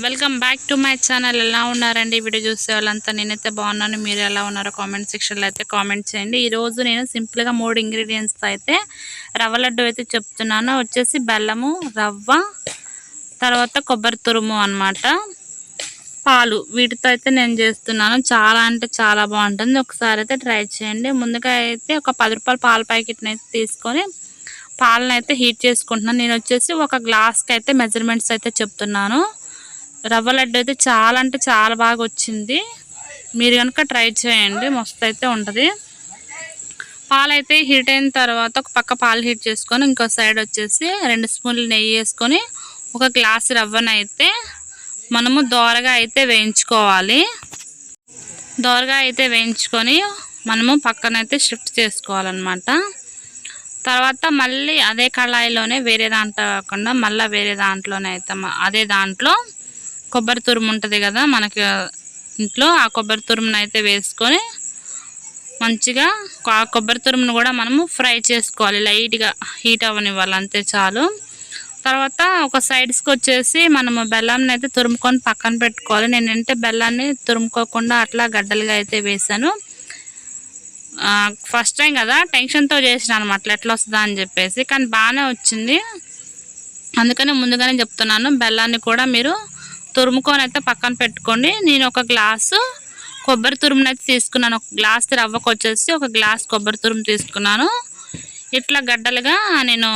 Welcome back to my channel ఎలా ఉన్నారండి? Video చూసే వాళ్ళంతా నేనైతే బాగున్నాను. మీరు ఎలా ఉన్నారో కామెంట్ సెక్షన్లో అయితే కామెంట్ చేయండి. ఈరోజు నేను సింపుల్గా మూడు ఇంగ్రీడియంట్స్తో అయితే రవ్వ లడ్డు అయితే చెప్తున్నాను. వచ్చేసి బెల్లము రవ్వ తర్వాత కొబ్బరి తురుము అనమాట పాలు వీటితో అయితే నేను చేస్తున్నాను. చాలా అంటే చాలా బాగుంటుంది. ఒకసారి అయితే ట్రై చేయండి. ముందుగా అయితే ఒక పది రూపాయల పాల ప్యాకెట్ని అయితే తీసుకొని పాలను అయితే హీట్ చేసుకుంటున్నాను. నేను వచ్చేసి ఒక గ్లాస్కి అయితే మెజర్మెంట్స్ అయితే చెప్తున్నాను. రవ్వ లడ్డు అయితే చాలా అంటే చాలా బాగా వచ్చింది. మీరు కనుక ట్రై చేయండి మస్తు అయితే ఉంటుంది. పాలు అయితే హీట్ అయిన తర్వాత ఒక పక్క పాలు హీట్ చేసుకొని ఇంకో సైడ్ వచ్చేసి రెండు స్పూన్లు నెయ్యి వేసుకొని ఒక గ్లాస్ రవ్వనైతే మనము దోరగా అయితే వేయించుకోవాలి. దోరగా అయితే వేయించుకొని మనము పక్కనైతే షిఫ్ట్ చేసుకోవాలన్నమాట. తర్వాత మళ్ళీ అదే కళాయిలోనే వేరే దాంట్లో కాకుండా మళ్ళీ వేరే దాంట్లోనే అయితే అదే దాంట్లో కొబ్బరి తురుము ఉంటుంది కదా మనకి ఇంట్లో ఆ కొబ్బరి తురుమును అయితే వేసుకొని మంచిగా ఆ కొబ్బరి తురుమును కూడా మనము ఫ్రై చేసుకోవాలి. లైట్గా హీట్ అవ్వనివ్వాలి అంతే చాలు. తర్వాత ఒక సైడ్స్కి వచ్చేసి మనము బెల్లాన్ని అయితే తురుముకొని పక్కన పెట్టుకోవాలి. నేనంటే బెల్లాన్ని తురుముకోకుండా అట్లా గడ్డలుగా అయితే వేసాను. ఫస్ట్ టైం కదా టెన్షన్తో చేసిన అనమాట ఎట్లా వస్తుందా అని చెప్పేసి. కానీ బాగానే వచ్చింది. అందుకని ముందుగానే చెప్తున్నాను బెల్లాన్ని కూడా మీరు తురుముకొని అయితే పక్కన పెట్టుకోండి. నేను ఒక గ్లాసు కొబ్బరి తురుమును అయితే తీసుకున్నాను. ఒక గ్లాస్ రవ్వకు వచ్చేసి ఒక గ్లాస్ కొబ్బరి తురుము తీసుకున్నాను. ఇట్లా గడ్డలుగా నేను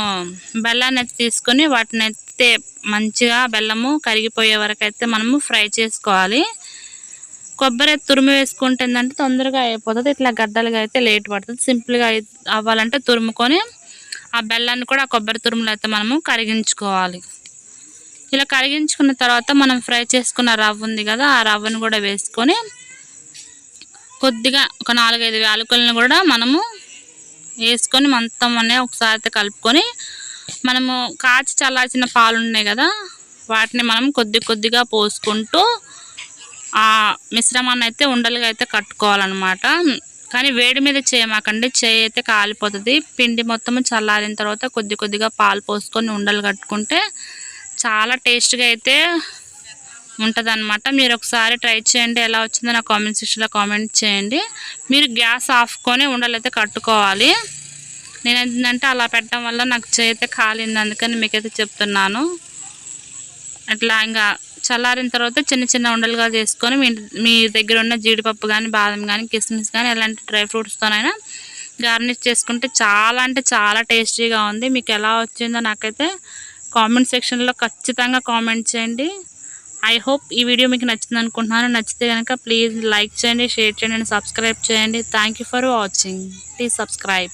బెల్లాన్ని అయితే తీసుకొని వాటిని అయితే మంచిగా బెల్లము కరిగిపోయే వరకు అయితే మనము ఫ్రై చేసుకోవాలి. కొబ్బరి తురుము వేసుకుంటే ఏంటంటే తొందరగా అయిపోతుంది. ఇట్లా గడ్డలుగా అయితే లేట్ పడుతుంది. సింపుల్గా అవ్వాలంటే తురుముకొని ఆ బెల్లాన్ని కూడా ఆ కొబ్బరి తురుములు అయితే మనము కరిగించుకోవాలి. ఇలా కరిగించుకున్న తర్వాత మనం ఫ్రై చేసుకున్న రవ్వ ఉంది కదా ఆ రవ్వను కూడా వేసుకొని కొద్దిగా ఒక నాలుగైదు యాలకులను కూడా మనము వేసుకొని మొత్తం అనే ఒకసారి అయితే కలుపుకొని మనము కాచి చల్లార్చిన పాలు ఉన్నాయి కదా వాటిని మనం కొద్ది కొద్దిగా పోసుకుంటూ ఆ మిశ్రమాన్ని అయితే ఉండలుగా అయితే కట్టుకోవాలన్నమాట. కానీ వేడి మీద చేయమాకండి చేయి అయితే కాలిపోతుంది. పిండి మొత్తము చల్లారిన తర్వాత కొద్ది కొద్దిగా పాలు పోసుకొని ఉండలు కట్టుకుంటే చాలా టేస్ట్గా అయితే ఉంటుంది అనమాట మీరు ఒకసారి ట్రై చేయండి ఎలా వచ్చిందో నా కామెంట్ సెక్షన్లో కామెంట్ చేయండి. మీరు గ్యాస్ ఆఫ్కొని ఉండలైతే కట్టుకోవాలి. నేను ఏంటంటే అలా పెట్టడం వల్ల నాకు చేయితే కాలింది అందుకని మీకైతే చెప్తున్నాను. అట్లా ఇంకా చల్లారిన తర్వాత చిన్న చిన్న ఉండలుగా చేసుకొని మీ మీ దగ్గర ఉన్న జీడిపప్పు కానీ బాదం కానీ కిస్మిస్ కానీ ఎలాంటి డ్రై ఫ్రూట్స్తోనైనా గార్నిష్ చేసుకుంటే చాలా అంటే చాలా టేస్టీగా ఉంది. మీకు ఎలా వచ్చిందో నాకైతే కామెంట్ సెక్షన్లో ఖచ్చితంగా కామెంట్ చేయండి. ఐ హోప్ ఈ వీడియో మీకు నచ్చింది అనుకుంటున్నాను. నచ్చితే కనుక ప్లీజ్ లైక్ చేయండి షేర్ చేయండి సబ్స్క్రైబ్ చేయండి. Thank for watching please subscribe